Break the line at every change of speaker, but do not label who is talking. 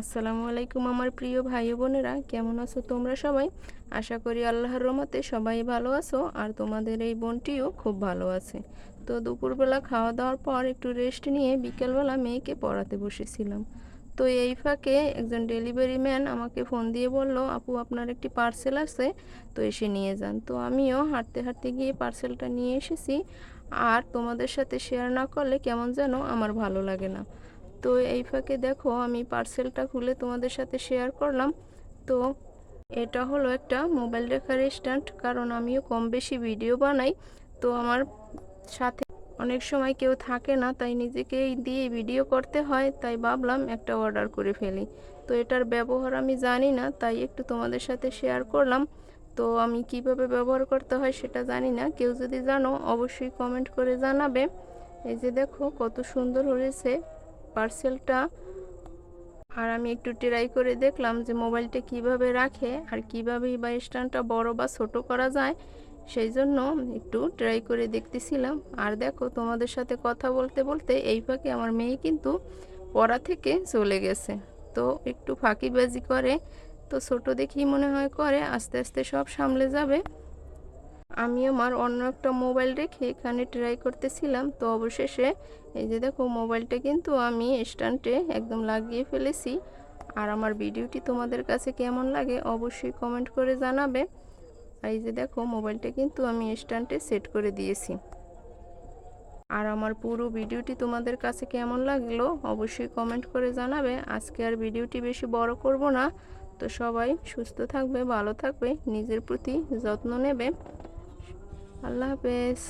আসসালামু আলাইকুম আমার প্রিয় ভাই বোনেরা, কেমন আছো তোমরা সবাই? আশা করি আল্লাহর রহমতে সবাই ভালো আছো আর তোমাদের এই বোনটিও খুব ভালো আছে। তো দুপুরবেলা খাওয়া দাওয়ার পর একটু রেস্ট নিয়ে বিকেলবেলা মেয়েকে পড়াতে বসেছিলাম। তো এই ফাঁকে একজন ডেলিভারি ম্যান আমাকে ফোন দিয়ে বলল, আপু, আপনার একটি পার্সেল আছে, তো এসে নিয়ে যান। তো আমিও হাঁটতে হাঁটতে গিয়ে পার্সেলটা নিয়ে এসেছি। আর তোমাদের সাথে শেয়ার না করলে কেমন যেন আমার ভালো লাগে না। তো এই ফাঁকে দেখো আমি পার্সেলটা খুলে তোমাদের সাথে শেয়ার করলাম। তো এটা হলো একটা মোবাইল রেখার স্ট্যান্ড কারণ আমিও কম বেশি ভিডিও বানাই। তো আমার সাথে অনেক সময় কেউ থাকে না, তাই নিজেকেই দিয়ে ভিডিও করতে হয়, তাই ভাবলাম একটা অর্ডার করে ফেলি। তো এটার ব্যবহার আমি জানি না, তাই একটু তোমাদের সাথে শেয়ার করলাম। তো আমি কীভাবে ব্যবহার করতে হয় সেটা জানি না, কেউ যদি জানো অবশ্যই কমেন্ট করে জানাবে। এই যে দেখো কত সুন্দর হয়েছে। পার্সেলটা আর আমি একটু ট্রাই করে দেখলাম যে মোবাইলটা কীভাবে রাখে আর কীভাবে বা স্ট্যান্ডটা বড় বা ছোট করা যায়। সেই জন্য একটু ট্রাই করে দেখতেছিলাম। আর দেখো, তোমাদের সাথে কথা বলতে বলতে এই ফাঁকে আমার মেয়ে কিন্তু পড়া থেকে চলে গেছে। তো একটু ফাঁকিবাজি করে, তো ছোট দেখেই মনে হয় করে, আস্তে আস্তে সব সামলে যাবে। আমি আমার অন্য একটা মোবাইল রেখে এখানে ট্রাই করতেছিলাম, তো অবশেষে এই যে দেখো মোবাইলটা কিন্তু আমি স্ট্যান্ডে একদম লাগিয়ে ফেলেছি। আর আমার ভিডিওটি তোমাদের কাছে কেমন লাগে অবশ্যই কমেন্ট করে জানাবে। এই যে দেখো মোবাইলটা কিন্তু আমি স্ট্যান্ডে সেট করে দিয়েছি। আর আমার পুরো ভিডিওটি তোমাদের কাছে কেমন লাগল অবশ্যই কমেন্ট করে জানাবে। আজকে আর ভিডিওটি বেশি বড় করব না। তো সবাই সুস্থ থাকবে, ভালো থাকবে, নিজের প্রতি যত্ন নেবে। আল্লাহ হাফেজ।